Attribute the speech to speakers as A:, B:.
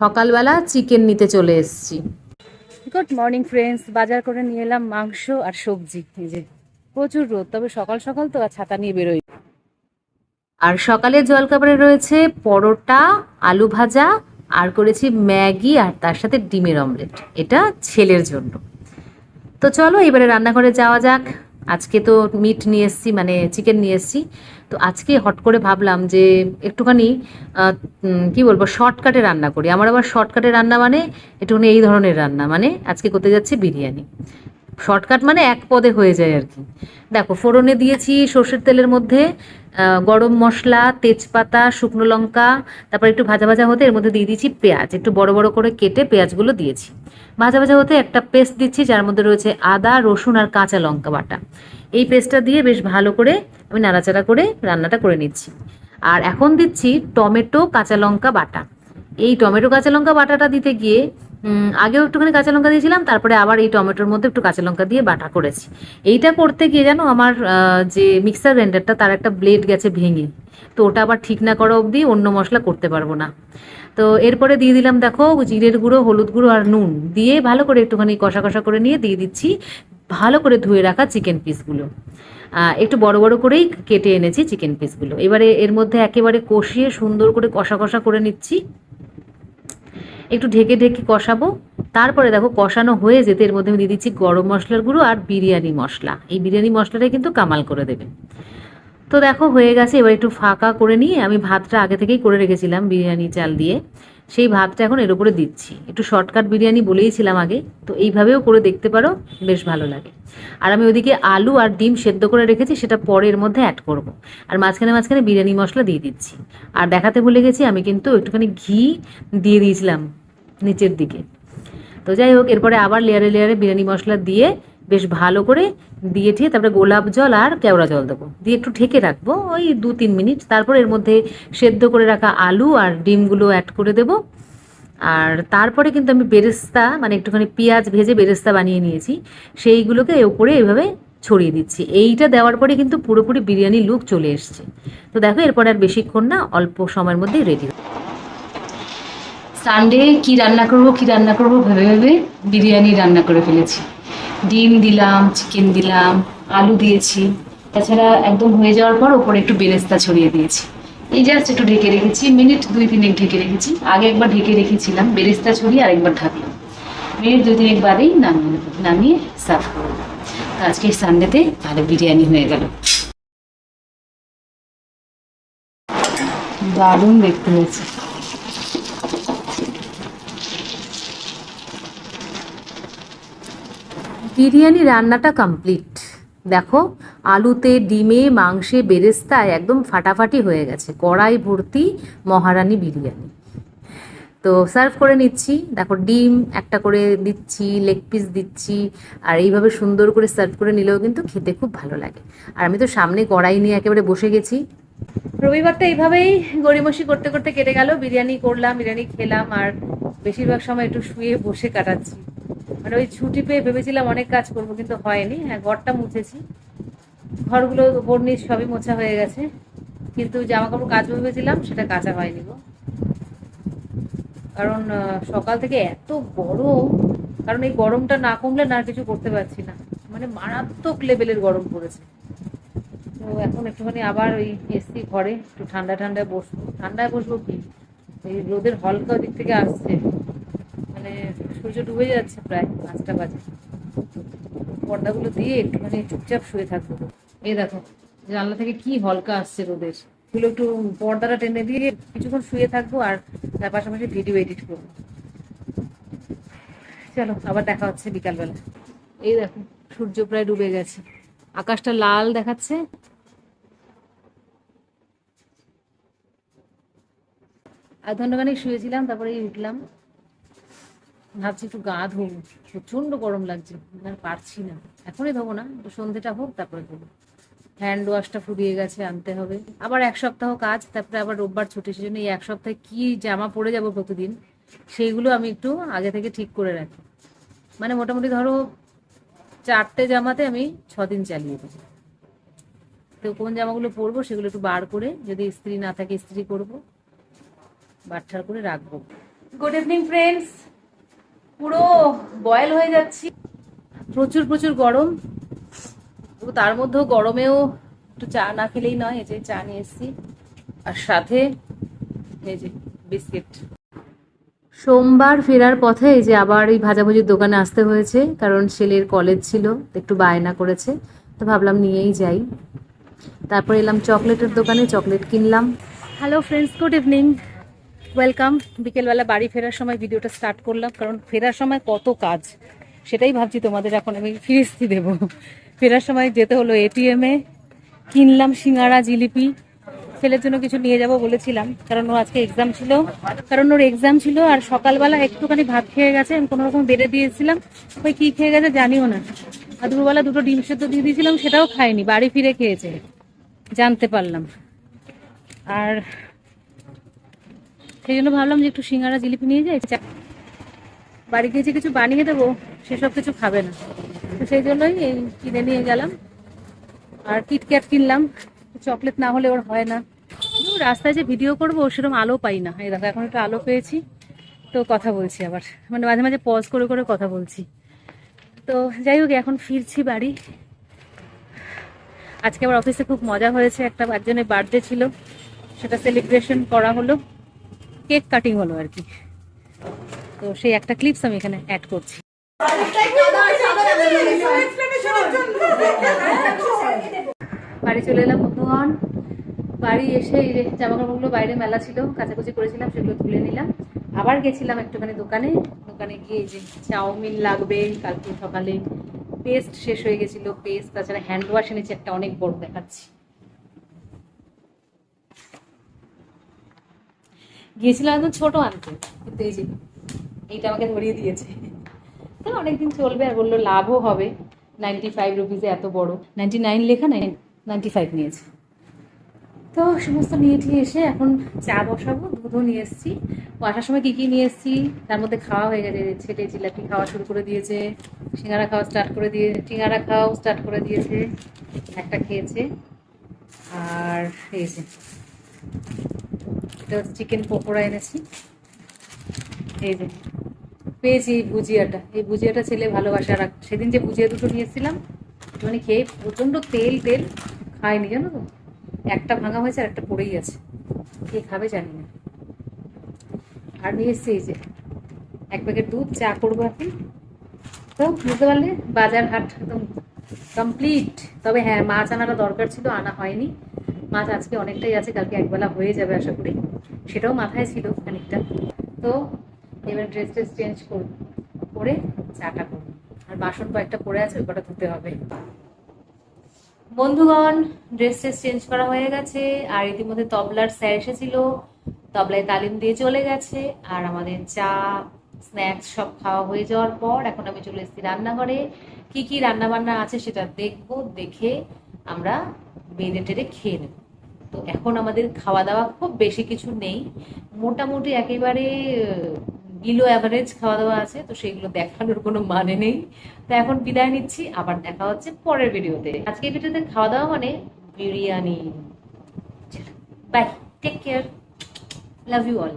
A: সকালবেলা চিকেন নিতে চলে এসেছি।
B: গুড মর্নিং ফ্রেন্ডস বাজার করে নিয়ে এলাম মাংস আর সবজি। যে প্রচুর রোদ তবে সকাল সকাল তো আর ছাতা নিয়ে বেরোই।
A: আর সকালের জলখাবারে রয়েছে পরোটা আলু ভাজা আর করেছি ম্যাগি আর তার সাথে ডিমের অমলেট এটা ছেলের জন্য। তো চলো এবারে রান্নাঘরে যাওয়া যাক। আজকে তো মিট নিয়ে এসছি মানে চিকেন নিয়ে এসছি। তো আজকে হট করে ভাবলাম যে একটুখানি কি বলব শর্টকাটে রান্না করি। আমার আবার শর্টকাটে রান্না মানে একটুখানি এই ধরনের রান্না মানে আজকে করতে যাচ্ছি বিরিয়ানি। শর্টকাট মানে এক পদে হয়ে যায় আর কি। দেখো, ফোড়নে দিয়েছি সর্ষের তেলের মধ্যে গরম মশলা, তেজপাতা, শুকনো লঙ্কা, তারপর একটু ভাজা ভাজা হতে এর মধ্যে দিয়ে দিয়েছি পেঁয়াজ। একটু বড় বড় করে কেটে পেঁয়াজগুলো দিয়েছি। ভাজা ভাজা হতে একটা পেস্ট দিচ্ছি, যার মধ্যে রয়েছে আদা, রসুন আর কাঁচা লঙ্কা বাটা। এই পেস্টটা দিয়ে বেশ ভালো করে আমি নাড়াচাড়া করে রান্নাটা করে নিচ্ছি। আর এখন দিচ্ছি টমেটো কাঁচা লঙ্কা বাটা। এই টমেটো কাঁচা লঙ্কা বাটাটা দিতে গিয়ে আগেও একটুখানি কাঁচা লঙ্কা দিয়েছিলাম, তারপরে আবার এই টমেটোর মধ্যে একটু কাঁচা লঙ্কা দিয়ে বাটা করেছি। এইটা করতে গিয়ে জানো আমার যে মিক্সার গ্রাইন্ডারটা তার একটা ব্লেড গেছে ভেঙে। তো ওটা আবার ঠিক না করা অবধি অন্য মশলা করতে পারব না। তো এরপরে দিয়ে দিলাম, দেখো, জিরের গুঁড়ো, হলুদ গুঁড়ো আর নুন দিয়ে ভালো করে একটুখানি কষা কষা করে নিয়ে দিয়ে দিচ্ছি, ভালো করে ধুয়ে রাখা চিকেন পিসগুলো একটু বড় বড় করেই কেটে এনেছি চিকেন পিসগুলো এবারে এর মধ্যে একেবারে কষিয়ে সুন্দর করে কষা কষা করে নিচ্ছি। একটু ঢেকে ঢেকে কষাবো। তারপরে দেখো কষানো হয়ে যেতে এর মধ্যে আমি দিয়ে দিচ্ছি গরম মশলার গুঁড়ো আর বিরিয়ানি মশলা। এই বিরিয়ানি মশলাটাই কিন্তু কামাল করে দেবে। তো দেখো হয়ে গেছে, এবার একটু ফাঁকা করে নিয়ে আমি ভাতটা আগে থেকেই করে রেখেছিলাম বিরিয়ানি চাল দিয়ে। সেই ভাতটা এখন এর উপরে দিচ্ছি। একটু শর্টকাট বিরিয়ানি বলেইছিলাম আগে, তো এইভাবেও করে দেখতে পারো, বেশ ভালো লাগে। আর আমি ওদিকে আলু আর ডিম সেদ্ধ করে রেখেছি, সেটা পরে এর মধ্যে অ্যাড করব। আর মাঝখানে মাঝখানে বিরিয়ানি মশলা দিয়ে দিচ্ছি। আর দেখাতে ভুলে গেছি, আমি কিন্তু একটুখানি ঘি দিয়ে দিয়েছিলাম নিচের দিকে। তো যাই হোক, এরপরে আবার লেয়ারে লেয়ারে বিরিয়ানি মশলা দিয়ে বেশ ভালো করে দিয়ে ঠিয়ে তারপরে গোলাপ জল আর কেওড়া জল দেবো। দিয়ে একটু ঢেকে রাখব, ওই দু তিন মিনিট। তারপর এর মধ্যে সেদ্ধ করে রাখা আলু আর ডিমগুলো অ্যাড করে দেবো। আর তারপরে কিন্তু আমি বেরেস্তা মানে একটুখানি পেঁয়াজ ভেজে বেরেস্তা বানিয়ে নিয়েছি, সেইগুলোকে এর উপরে এইভাবে ছড়িয়ে দিচ্ছি। এইটা দেওয়ার পরে কিন্তু পুরোপুরি বিরিয়ানি লুক চলে এসছে। তো দেখো, এরপরে আর বেশিক্ষণ না, অল্প সময়ের মধ্যেই রেডি সানডে কি রান্না করব, কি রান্না করব, ভেবে ভেবে বিরিয়ানি রান্না করে ফেলেছি। ডিম দিলাম চিকেন দিলাম, আলু দিয়েছি। তাছাড়া একদম হয়ে যাওয়ার পর ওপরে একটু বেরেস্তা ছড়িয়ে দিয়েছি। এই জাস্ট একটু ঢেকে রেখেছি, মিনিট দুই তিনেক ঢেকে রেখেছি। আগে একবার ঢেকে রেখেছিলাম, বেরেস্তা ছড়িয়ে আরেকবার ঢাকলাম। মিনিট দুই তিনেক বাদেই নামিয়ে নামিয়ে সার্ভ করব। তো আজকে সানডেতে ভালো বিরিয়ানি হয়ে গেল। দারুণ দেখতে হয়েছে। বিরিয়ানি রান্নাটা কমপ্লিট দেখো, আলুতে, ডিমে, মাংসে, বেরেস্তায় একদম ফাটাফাটি হয়ে গেছে। কড়াই ভর্তি মহারানী বিরিয়ানি। তো সার্ভ করে নিচ্ছি। দেখো, ডিম একটা করে দিচ্ছি লেগ পিস দিচ্ছি, আর এইভাবে সুন্দর করে সার্ভ করে নিলেও কিন্তু খেতে খুব ভালো লাগে। আর আমি তো সামনে কড়াই নিয়ে একেবারে বসে গেছি। রবিবারটা এইভাবেই গড়িমসি করতে করতে কেটে গেল। বিরিয়ানি করলাম, বিরিয়ানি খেলাম, আর বেশিরভাগ সময় একটু শুয়ে বসে কাটাচ্ছি। মানে ওই ছুটি পেয়ে ভেবেছিলাম অনেক কাজ করব, কিন্তু হয়নি। হ্যাঁ ঘরটা মুছেছি। ঘরগুলো নিচ সবই মোছা হয়ে গেছে। কিন্তু জামা কাপড় কাচবো ভেবেছিলাম, সেটা কাঁচা হয়নি গো। কারণ সকাল থেকে এত গরম, কারণ এই গরমটা না কমলে না কিছু করতে পারছি না। মানে মারাত্মক লেভেলের গরম পড়েছে। তো এখন একটুখানি আবার ওই এসি ঘরে একটু ঠান্ডা ঠান্ডায় বসবো। ঠান্ডায় বসবো কি? এই রোদের হলকা দিক থেকে আসছে। মানে সূর্য ডুবে যাচ্ছে প্রায় পাঁচটা বাজে। পর্দাগুলো দিয়ে একটুখানি চুপচাপ শুয়ে থাকব। এই দেখো, জানলা থেকে কি হলকা আসছে রোদের। এগুলো একটু পর্দাটা টেনে দিয়ে কিছুক্ষণ শুয়ে থাকব আর তার পাশাপাশি ভিডিও এডিট করব। চলো, আবার দেখা হচ্ছে বিকালবেলা। এই দেখো, সূর্য প্রায় ডুবে গেছে। আকাশটা লাল দেখাচ্ছে। আধ ঘন্টাখানিক শুয়েছিলাম তারপরে উঠলাম। ভাবছি একটু গা ধোবো। প্রচণ্ড গরম লাগছে আর পারছি না। এখনই ধোবো না, একটু সন্ধেটা হোক, তারপরে ধোবো। হ্যান্ড ওয়াশটা ফুরিয়ে গেছে, আনতে হবে। আবার এক সপ্তাহ কাজ, তারপরে আবার রোববার ছুটি সেজন্য এই এক সপ্তাহে কি জামা পরে যাব প্রতিদিন, সেইগুলো আমি একটু আগে থেকে ঠিক করে রাখি। মানে মোটামুটি ধরো চারটে জামাতে আমি দিন চালিয়ে দেবো। তো কোন জামাগুলো পরবো, সেগুলো একটু বার করে, যদি ইস্ত্রি না থাকে, ইস্ত্রি করব। বাটঠার করে রাখব।
B: গুড ইভিনিং ফ্রেন্ডস পুরো বয়েল হয়ে যাচ্ছি। প্রচুর প্রচুর গরম। তার মধ্যেও গরমেও একটু চা না খেলেই নয়, এই যে চা নিয়ে এসেছি। আর সাথে এই যে বিস্কিট।
A: সোমবার ফেরার পথে এই যে আবার এই ভাজাভুজির দোকানে আসতে হয়েছে, কারণ ছেলের কলেজ ছিল একটু বায়না করেছে, তো ভাবলাম নিয়েই যাই। তারপর এলাম চকলেটের দোকানে, চকলেট কিনলাম।
B: Hello friends good evening welcome বিকেলবেলা বাড়ি ফেরার সময় ভিডিওটা স্টার্ট করলাম, কারণ ফেরার সময় কত কাজ? সেটাই ভাবছি তোমাদের এখন আমি ফিরিস্তি দেব। ফেরার সময় যেতে হলো এটিএমে কিনলাম সিঙ্গারা, জিলিপি। ছেলের জন্য কিছু নিয়ে যাব বলেছিলাম, কারণ ও আজকে এক্সাম ছিল। কারণ ওর এক্সাম ছিল আর সকালবেলা একটুখানি ভাত খেয়ে গেছে, আমি কোনো রকম বেড়ে দিয়েছিলাম। ওই কী খেয়ে গেছে জানিও না। আর দুপুরবেলা দুটো ডিম সেদ্ধ দিয়ে দিয়েছিলাম, সেটাও খায়নি বাড়ি ফিরে খেয়েছে। জানতে পারলাম। আর সেই জন্য ভাবলাম যে একটু সিঙ্গারা, জিলিপি নিয়ে যাই বাড়ি গিয়ে যে কিছু বানিয়ে দেবো সেসব কিছু খাবে না। তো সেই জন্যই এই কিনে নিয়ে গেলাম। আর কিটক্যাট কিনলাম। চকলেট না হলে ওর হয় না। রাস্তায় যে ভিডিও করব, সেরকম আলো পাই না। এই দেখো, এখন একটু আলো পেয়েছি। তো কথা বলছি আবার। মানে মাঝে মাঝে পজ করে করে কথা বলছি। তো যাই হোক, এখন ফিরছি বাড়ি। আজকে আমার অফিসে খুব মজা হয়েছে। একটা একজনের বার্থডে ছিল। সেটা সেলিব্রেশন করা হলো। কেক কাটিং হলো আর কি। তো সেই একটা ক্লিপস আমি এখানে অ্যাড করছি। বাড়ি চলে এলাম বন্ধুগণ। বাড়ি এসে এই যে জামা কাপড়গুলো বাইরে মেলা ছিল, কাচাকুচি করেছিলাম, সেগুলো তুলে নিলাম। আবার গেছিলাম একটুখানি দোকানে। দোকানে গিয়ে যে চাউমিন লাগবে, কালকে সকালে পেস্ট শেষ হয়ে গেছিল, পেস্ট, তাছাড়া হ্যান্ড ওয়াশ এনেছি, একটা অনেক বড় দেখাচ্ছি। গিয়েছিলাম একদম ছোট আনতে কিন্তু এই যে এইটা আমাকে ধরিয়ে দিয়েছে। তো অনেকদিন চলবে আর বলল লাভও হবে। নাইনটি ফাইভ রুপিসে এত বড়। নাইনটি নাইন লেখা নাইন নাইনটি ফাইভ নিয়েছে। তো সমস্ত নিয়ে ঠিয়ে এসে এখন চা বসাবো, দুধও নিয়ে এসেছি। আসার সময় কী কী নিয়ে এসেছি, তার মধ্যে খাওয়া হয়ে গেছে ছেলে জিলাপি খাওয়া শুরু করে দিয়েছে, সিঙ্গারা খাওয়া স্টার্ট করে দিয়ে, সিঙ্গারা খাওয়াও স্টার্ট করে দিয়েছে, একটা খেয়েছে। আর যে এটা হচ্ছে চিকেন পকোড়া এনেছি। এই যে, পেয়েছি ভুজিয়াটা। এই ভুজিয়াটা ছেলে ভালোবাসা আর সেদিন যে ভুজিয়া দুটো নিয়েছিলাম একটুখানি খেয়ে প্রচণ্ড তেল তেল খায়নি, জানো তো? একটা ভাঙা হয়েছে আর একটা পড়েই আছে। কে খাবে জানি না। আর নিয়ে এসছি এই যে, এক প্যাকেট দুধ, চা করব এখন। তো, বুঝতে পারলে বাজার হাট একদম কমপ্লিট তবে হ্যাঁ মাছ আনাটা দরকার ছিল, আনা হয়নি। মাছ আজকে অনেকটাই আছে, কালকে একবেলা হয়ে যাবে আশা করি। সেটাও মাথায় ছিল খানিকটা। তো এবার ড্রেস ট্রেস চেঞ্জ করব করে চাটা করব আর বাসন কয়েকটা পড়ে আছে, ওই কটা ধুতে হবে। বন্ধুগণ ড্রেস ট্রেস চেঞ্জ করা হয়ে গেছে, আর ইতিমধ্যে তবলার স্যার এসেছিল। তবলায় তালিম দিয়ে চলে গেছে, আর আমাদের চা স্ন্যাক্স সব খাওয়া হয়ে যাওয়ার পর এখন আমি চলে এসেছি রান্নাঘরে। কি কি রান্না বান্না আছে সেটা দেখব, দেখে আমরা বেড়ে টেড়ে খেয়ে নেব। তো এখন আমাদের খাওয়া দাওয়া খুব বেশি কিছু নেই। মোটামুটি একেবারে বিলো অ্যাভারেজ খাওয়া দাওয়া আছে, তো সেইগুলো দেখানোর কোনো মানে নেই। তো এখন বিদায় নিচ্ছি, আবার দেখা হচ্ছে পরের ভিডিওতে। আজকে ভিডিওতে খাওয়া দাওয়া মানে biryani. Bye take care love you all